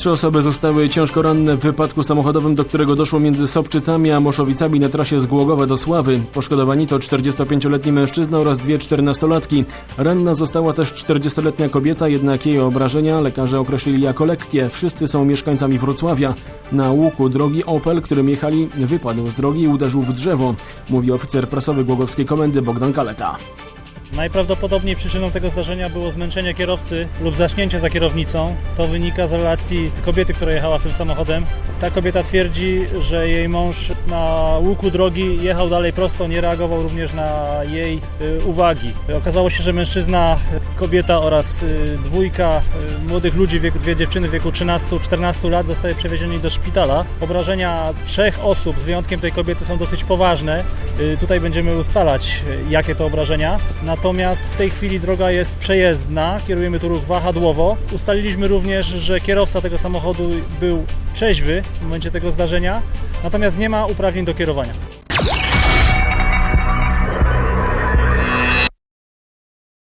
Trzy osoby zostały ciężko ranne w wypadku samochodowym, do którego doszło między Sobczycami a Moszowicami na trasie z Głogowa do Sławy. Poszkodowani to 45-letni mężczyzna oraz dwie 14-latki. Ranna została też 40-letnia kobieta, jednak jej obrażenia lekarze określili jako lekkie. Wszyscy są mieszkańcami Wrocławia. Na łuku drogi Opel, którym jechali, wypadł z drogi i uderzył w drzewo, mówi oficer prasowy Głogowskiej Komendy Bogdan Kaleta. Najprawdopodobniej przyczyną tego zdarzenia było zmęczenie kierowcy lub zaśnięcie za kierownicą. To wynika z relacji kobiety, która jechała w tym samochodem. Ta kobieta twierdzi, że jej mąż na łuku drogi jechał dalej prosto, nie reagował również na jej y, uwagi. Okazało się, że mężczyzna, kobieta oraz y, dwójka y, młodych ludzi, dwie dziewczyny w wieku 13-14 lat zostały przewiezieni do szpitala. Obrażenia trzech osób, z wyjątkiem tej kobiety, są dosyć poważne. Tutaj będziemy ustalać, jakie to obrażenia. Natomiast w tej chwili droga jest przejezdna, kierujemy tu ruch wahadłowo. Ustaliliśmy również, że kierowca tego samochodu był trzeźwy w momencie tego zdarzenia, natomiast nie ma uprawnień do kierowania.